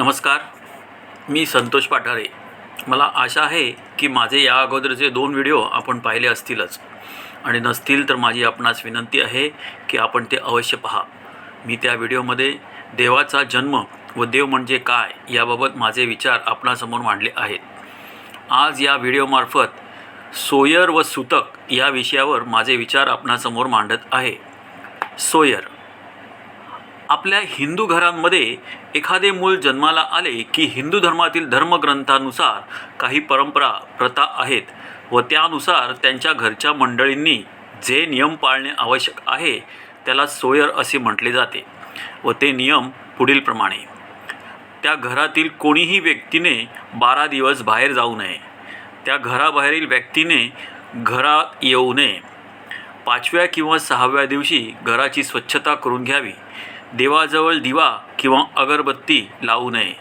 नमस्कार मी संतोष पाठारे. मला आशा आहे की माझे या अगोदरचे दोन व्हिडिओ आपण पाहिले असतीलच. आणि नसतील तर माझी आपणास विनंती आहे की आपण ते अवश्य पहा. मी त्या व्हिडिओमध्ये देवाचा जन्म व देव म्हणजे काय याबाबत माझे विचार आपणासमोर मांडले आहेत. आज या व्हिडिओमार्फत सोयर व सुतक या विषयावर माझे विचार आपणासमोर मांडत आहे. सोयर आपल्या हिंदू घरांमध्ये एखादे मूल जन्माला आले की हिंदू धर्मातील धर्मग्रंथानुसार काही परंपरा प्रथा आहेत व त्यानुसार त्यांच्या घरच्या मंडळींनी जे नियम पाळणे आवश्यक आहे त्याला सोयर असे म्हटले जाते व ते नियम पुढीलप्रमाणे त्या घरातील कोणीही व्यक्तीने बारा दिवस बाहेर जाऊ नये. त्या घराबाहेरील व्यक्तीने घरात येऊ नये. पाचव्या किंवा सहाव्या दिवशी घराची स्वच्छता करून घ्यावी. देवाजवळ दिवा किंवा अगरबत्ती लावू नये.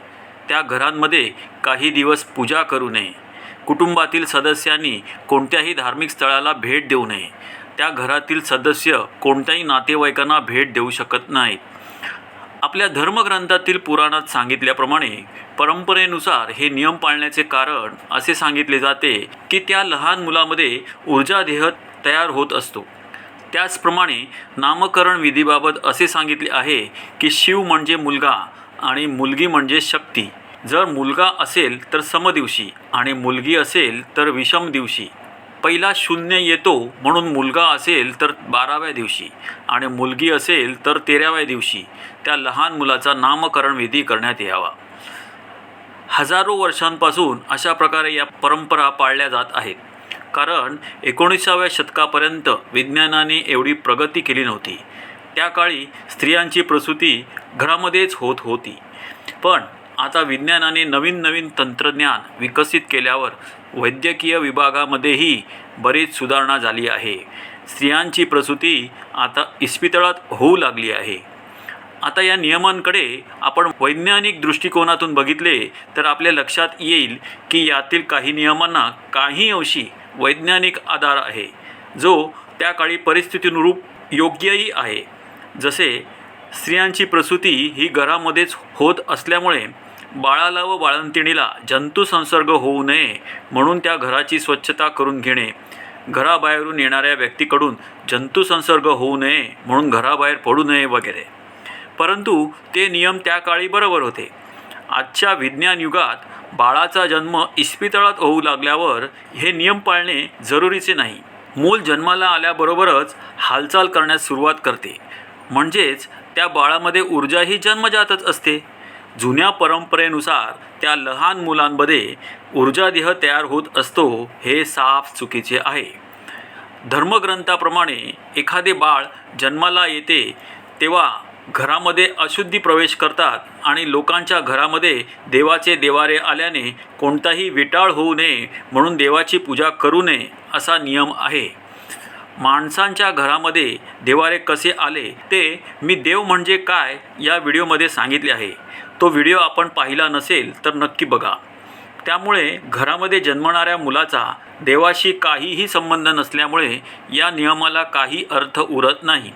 त्या घरांमध्ये काही दिवस पूजा करू नये. कुटुंबातील सदस्यांनी कोणत्याही धार्मिक स्थळाला भेट देऊ नये. त्या घरातील सदस्य कोणत्याही नातेवाईकांना भेट देऊ शकत नाहीत. आपल्या धर्मग्रंथातील पुराणात सांगितल्याप्रमाणे परंपरेनुसार हे नियम पाळण्याचे कारण असे सांगितले जाते की त्या लहान मुलामध्ये ऊर्जा देह तयार होत असतो. त्याचप्रमाणे नामकरण विधीबाबत असे सांगितले आहे की शिव म्हणजे मुलगा आणि मुलगी म्हणजे शक्ती. जर मुलगा असेल तर समदिवशी आणि मुलगी असेल तर विषम दिवशी. पहिला शून्य येतो म्हणून मुलगा असेल तर बाराव्या दिवशी आणि मुलगी असेल तर तेराव्या दिवशी. त्या लहान मुलाचा नामकरण विधी करण्यात यावा. हजारो वर्षांपासून अशा प्रकारे या परंपरा पाळल्या जात आहेत. कारण एकोणीसाव्या शतकापर्यंत विज्ञानाने एवढी प्रगती केली नव्हती. त्या काळी स्त्रियांची प्रसूती घरामध्येच होत होती. पण आता विज्ञानाने नवीन नवीन तंत्रज्ञान विकसित केल्यावर वैद्यकीय विभागामध्येही बरीच सुधारणा झाली आहे. स्त्रियांची प्रसूती आता इस्पितळात होऊ लागली आहे. आता या नियमांकडे आपण वैज्ञानिक दृष्टिकोनातून बघितले तर आपल्या लक्षात येईल की यातील काही नियमांना काही अंशी वैज्ञानिक आधार आहे जो त्या काळी परिस्थितीनुरूप योग्यही आहे. जसे स्त्रियांची प्रसूती ही घरामध्येच होत असल्यामुळे बाळाला व बाळंतिणीला जंतुसंसर्ग होऊ नये म्हणून त्या घराची स्वच्छता करून घेणे. घराबाहेरून येणाऱ्या व्यक्तीकडून जंतुसंसर्ग होऊ नये म्हणून घराबाहेर पडू नये वगैरे. परंतु ते नियम त्या काळी बरोबर होते. आजच्या विज्ञान युगात बाळाचा जन्म इस्पितळात होऊ लागल्यावर हे नियम पाळणे जरुरीचे नाही. मूल जन्माला आल्याबरोबरच हालचाल करण्यास सुरुवात करते. म्हणजेच त्या बाळामध्ये ऊर्जाही जन्मजातच असते. जुन्या परंपरेनुसार त्या लहान मुलांमध्ये ऊर्जादेह तयार होत असतो हे साफ चुकीचे आहे. धर्मग्रंथाप्रमाणे एखादे बाळ जन्माला येते तेव्हा घरामध्ये अशुद्धी प्रवेश करतात आणि लोकांच्या घरामध्ये देवाचे देवारे आल्याने कोणताही विटाळ होऊ नये म्हणून देवाची पूजा करू नये असा नियम आहे. माणसांच्या घरामध्ये देवारे कसे आले ते मी देव म्हणजे काय या व्हिडिओमध्ये सांगितले आहे. तो व्हिडिओ आपण पाहिला नसेल तर नक्की बघा. त्यामुळे घरामध्ये जन्मणाऱ्या मुलाचा देवाशी काहीही संबंध नसल्यामुळे या नियमाला काही अर्थ उरत नाही.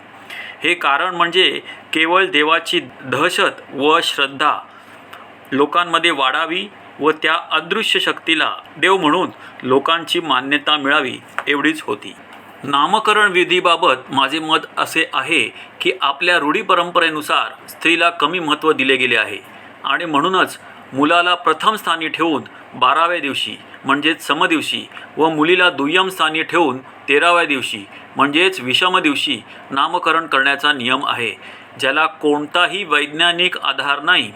हे कारण म्हणजे केवळ देवाची दहशत व श्रद्धा लोकांमध्ये वाढावी व त्या अदृश्य शक्तीला देव म्हणून लोकांची मान्यता मिळावी एवढीच होती. नामकरण विधीबाबत माझे मत असे आहे की आपल्या रूढी परंपरेनुसार स्त्रीला कमी महत्त्व दिले गेले आहे आणि म्हणूनच मुलाला प्रथम स्थानी ठेवून बाराव्या दिवशी म्हणजेच समदिवशी व मुलीला दुय्यम स्थानी ठेवून तेराव्या दिवशी म्हणजेच विषम दिवशी नामकरण करण्याचा नियम आहे ज्याला कोणताही वैज्ञानिक आधार नाही.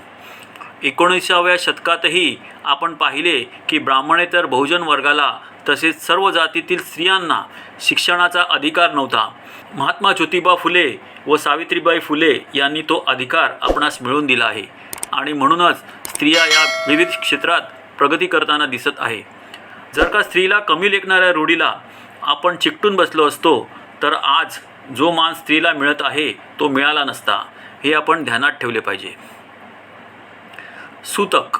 एकोणीसाव्या शतकातही आपण पाहिले की ब्राह्मणेतर बहुजन वर्गाला तसेच सर्व जातीतील स्त्रियांना शिक्षणाचा अधिकार नव्हता. महात्मा ज्योतिबा फुले व सावित्रीबाई फुले यांनी तो अधिकार आपणास मिळवून दिला आहे. आणि म्हणूनच स्त्रिया या विविध क्षेत्रात प्रगती करताना दिसत आहे. जर का स्त्रीला कमी लेखणाऱ्या रूढीला आपण चिकटून बसलो असतो तर आज जो मान स्त्रीला मिळत आहे तो मिळाला नसता. हे आपण ध्यानात ठेवले पाहिजे. सूतक.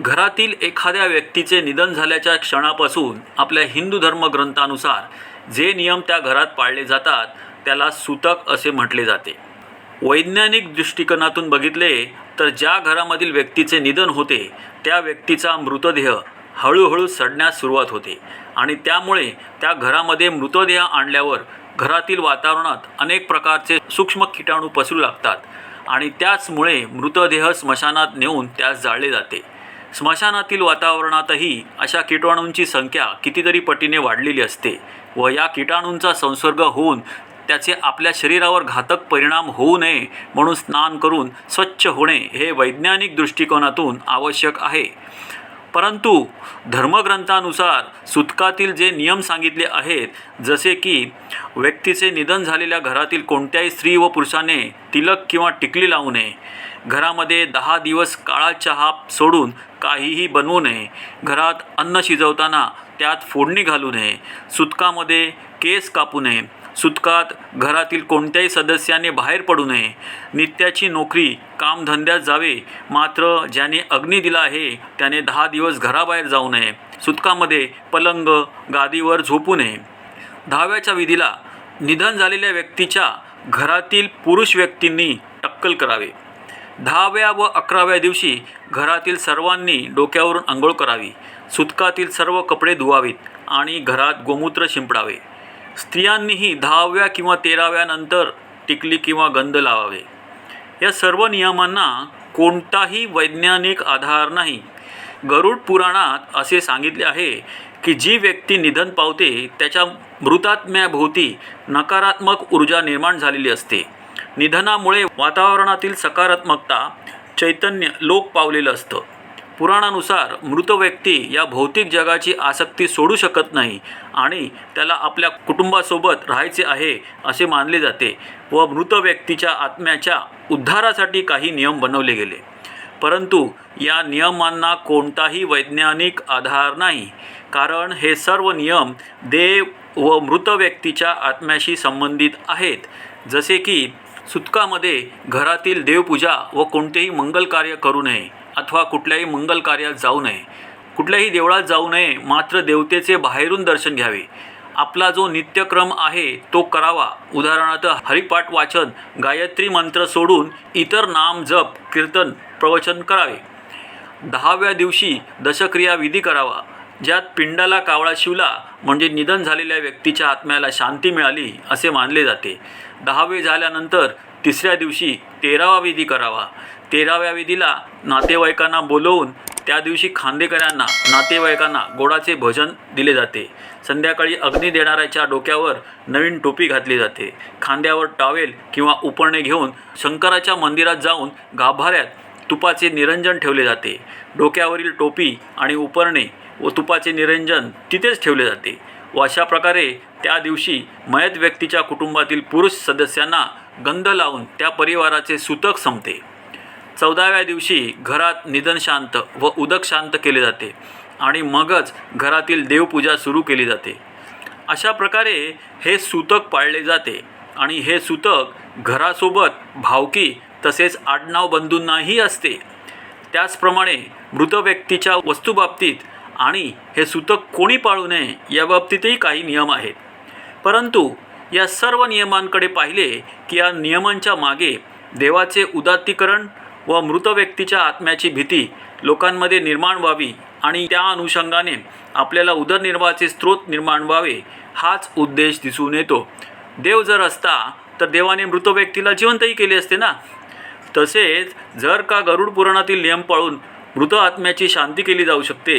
घरातील एखाद्या व्यक्तीचे निधन झाल्याच्या क्षणापासून आपल्या हिंदू धर्मग्रंथानुसार जे नियम त्या घरात पाळले जातात त्याला सूतक असे म्हटले जाते. वैज्ञानिक दृष्टिकोनातून बघितले तर ज्या घरामधील व्यक्तीचे निधन होते त्या व्यक्तीचा मृतदेह हळूहळू सडण्यास सुरुवात होते. आणि त्यामुळे त्या घरामध्ये मृतदेह आणल्यावर घरातील वातावरणात अनेक प्रकारचे सूक्ष्म किटाणू पसरू लागतात आणि त्याचमुळे मृतदेह स्मशानात नेऊन त्यास जाळले जाते. स्मशानातील वातावरणातही अशा किटाणूंची संख्या कितीतरी पटीने वाढलेली असते व या किटाणूंचा संसर्ग होऊन त्याचे आपल्या शरीरावर घातक परिणाम होऊ नये म्हणून स्नान करून स्वच्छ होणे हे वैज्ञानिक दृष्टिकोनातून आवश्यक आहे. परंतु धर्मग्रंथानुसार सुतकातील जे नियम सांगितले आहेत जसे की व्यक्तीचे निधन झालेल्या घरातील कोणत्याही स्त्री व पुरुषाने तिलक किंवा टिकली लावू नये. घरामध्ये दहा दिवस काळा चहा सोडून काहीही बनवू नये. घरात अन्न शिजवताना त्यात फोडणी घालू नये. सुतकामध्ये केस कापू नये. सुतकात घरातील कोणत्याही सदस्याने बाहेर पडू नये. नित्याची नोकरी कामधंद्यात जावे मात्र ज्याने अग्नी दिला आहे त्याने दहा दिवस घराबाहेर जाऊ नये. सुतकामध्ये पलंग गादीवर झोपू नये. दहाव्याच्या विधीला निधन झालेल्या व्यक्तीच्या घरातील पुरुष व्यक्तींनी टक्कल करावे. दहाव्या व अकराव्या दिवशी घरातील सर्वांनी डोक्यावरून आंघोळ करावी. सुतकातील सर्व कपडे धुवावीत आणि घरात गोमूत्र शिंपडावे. स्त्रियांनीही दहाव्या किंवा तेराव्यानंतर टिकली किंवा गंध लावावे. या सर्व नियमांना कोणताही वैज्ञानिक आधार नाही. गरुड पुराणात असे सांगितले आहे की जी व्यक्ती निधन पावते त्याच्या मृतात्म्याभोवती नकारात्मक ऊर्जा निर्माण झालेली असते. निधनामुळे वातावरणातील सकारात्मकता चैतन्य लोक पावलेलं असतं. पुराणानुसार मृत व्यक्ती या भौतिक जगाची आसक्ती सोडू शकत नाही आणि त्याला आपल्या कुटुंबासोबत राहायचे आहे असे मानले जाते व मृत व्यक्तीच्या आत्म्याच्या उद्धारासाठी काही नियम बनवले गेले. परंतु या नियमांना कोणताही वैज्ञानिक आधार नाही. कारण हे सर्व नियम देव व मृत व्यक्तीच्या आत्म्याशी संबंधित आहेत. जसे की सुतकामध्ये घरातील देवपूजा व कोणतेही मंगल कार्य करू नये. अथवा कुठल्याही मंगल कार्यात जाऊ नये. कुठल्याही देवळात जाऊ नये मात्र देवतेचे बाहेरून दर्शन घ्यावे. आपला जो नित्यक्रम आहे तो करावा. उदाहरणार्थ हरिपाठ वाचन गायत्री मंत्र सोडून इतर नाम जप कीर्तन प्रवचन करावे. दहाव्या दिवशी दशक्रिया विधी करावा. ज्यात पिंडाला कावळा शिवला म्हणजे निधन झालेल्या व्यक्तीच्या आत्म्याला शांती मिळाली असे मानले जाते. दहावे झाल्यानंतर तिसऱ्या दिवशी तेरावा विधी करावा. तेराव्या विधीला नातेवाईकांना बोलवून त्या दिवशी खांदेकरांना नातेवाईकांना गोडाचे भोजन दिले जाते. संध्याकाळी अग्नी देणाऱ्याच्या डोक्यावर नवीन टोपी घातली जाते. खांद्यावर टॉवेल किंवा उपरणे घेऊन शंकराच्या मंदिरात जाऊन गाभाऱ्यात तुपाचे निरंजन ठेवले जाते. डोक्यावरील टोपी आणि उपरणे व तुपाचे निरंजन तिथेच ठेवले जाते. व अशा प्रकारे त्या दिवशी मयत व्यक्तीच्या कुटुंबातील पुरुष सदस्यांना गंध लावून त्या परिवाराचे सुतक संपते. चौदाव्या दिवशी घरात निधन शांत व उदक शांत केले जाते आणि मगच घरातील देवपूजा सुरू केली जाते. अशा प्रकारे हे सूतक पाळले जाते आणि हे सूतक घरासोबत भावकी तसेच आडनाव बंधूंनाही असते. त्याचप्रमाणे मृत व्यक्तीच्या वस्तूबाबतीत आणि हे सूतक कोणी पाळू नये याबाबतीतही काही नियम आहेत. परंतु या सर्व नियमांकडे पाहिले की या नियमांच्या मागे देवाचे उदात्तीकरण व मृत व्यक्तीच्या आत्म्याची भीती लोकांमध्ये निर्माण व्हावी आणि त्या अनुषंगाने आपल्याला उदरनिर्वाहाचे स्रोत निर्माण व्हावे हाच उद्देश दिसून येतो. देव जर असता तर देवाने मृत व्यक्तीला जिवंतही केले असते ना? तसेच जर का गरुड पुराणातील नियम पाळून मृत आत्म्याची शांती केली जाऊ शकते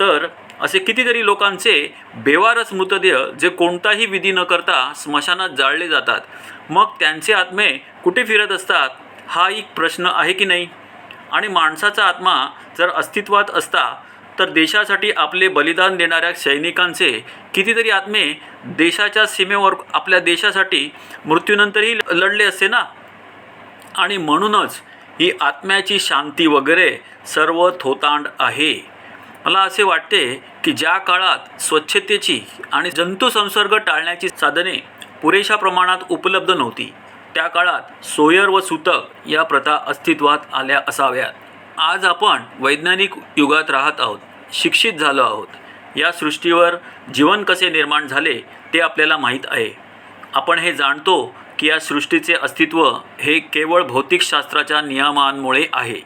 तर असे कितीतरी लोकांचे बेवारस मृतदेह जे कोणताही विधी न करता स्मशानात जाळले जातात. मग त्यांचे आत्मे कुठे फिरत असतात? हा एक प्रश्न आहे की नाही? आणि माणसाचा आत्मा जर अस्तित्वात असता तर देशासाठी आपले बलिदान देणाऱ्या सैनिकांचे कितीतरी आत्मे देशाच्या सीमेवर आपल्या देशासाठी मृत्यूनंतरही लढले असते ना? आणि म्हणूनच ही आत्म्याची शांती वगैरे सर्व थोतांड आहे. मला असे वाटते की ज्या काळात स्वच्छतेची आणि जंतुसंसर्ग टाळण्याची साधने पुरेशा प्रमाणात उपलब्ध नव्हती त्या काळात सोयर व सूतक या प्रथा अस्तित्वात आल्या असाव्यात. आज आपण वैज्ञानिक युगात राहत आहोत शिक्षित झालो आहोत. या सृष्टीवर जीवन कसे निर्माण झाले ते आपल्याला माहीत आहे. आपण हे जाणतो की या सृष्टीचे अस्तित्व हे केवळ भौतिकशास्त्राच्या नियमांमुळे आहे.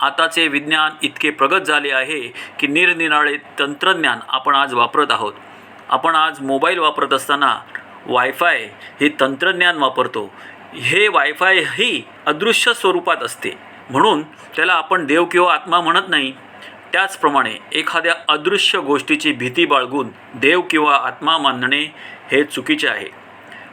आताचे विज्ञान इतके प्रगत झाले आहे की निरनिराळे तंत्रज्ञान आपण आज वापरत आहोत. आपण आज मोबाईल वापरत असताना वायफाय हे तंत्रज्ञान वापरतो. हे वायफाय ही अदृश्य स्वरूपात असते. म्हणून त्याला आपण देव किंवा आत्मा म्हणत नाही. त्याचप्रमाणे एखाद्या अदृश्य गोष्टीची भीती बाळगून देव किंवा आत्मा मानणे हे चुकीचे आहे.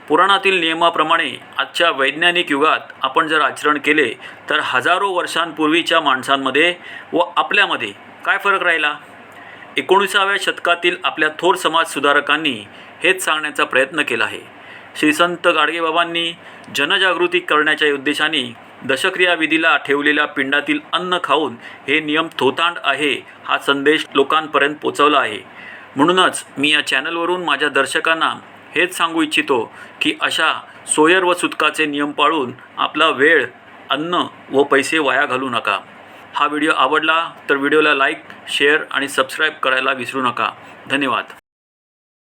पुराणातील नियमाप्रमाणे आजच्या वैज्ञानिक युगात आपण जर आचरण केले तर हजारो वर्षांपूर्वीच्या माणसांमध्ये व आपल्यामध्ये काय फरक राहिला? एकोणीसाव्या शतकातील आपल्या थोर समाजसुधारकांनी हेच सांगण्याचा प्रयत्न केला आहे. श्री संत गाडगेबाबांनी जनजागृती करण्याच्या उद्देशाने दशक्रिया विधीला ठेवलेल्या पिंडातील अन्न खाऊन हे नियम थोतांड आहे हा संदेश लोकांपर्यंत पोचवला आहे. म्हणूनच मी या चॅनलवरून माझ्या दर्शकांना हेच सांगू इच्छितो की अशा सोयर व सुतकाचे नियम पाळून आपला वेळ अन्न व पैसे वाया घालू नका. हा व्हिडिओ आवडला तर व्हिडिओला लाईक शेअर आणि सबस्क्राईब करायला विसरू नका. धन्यवाद.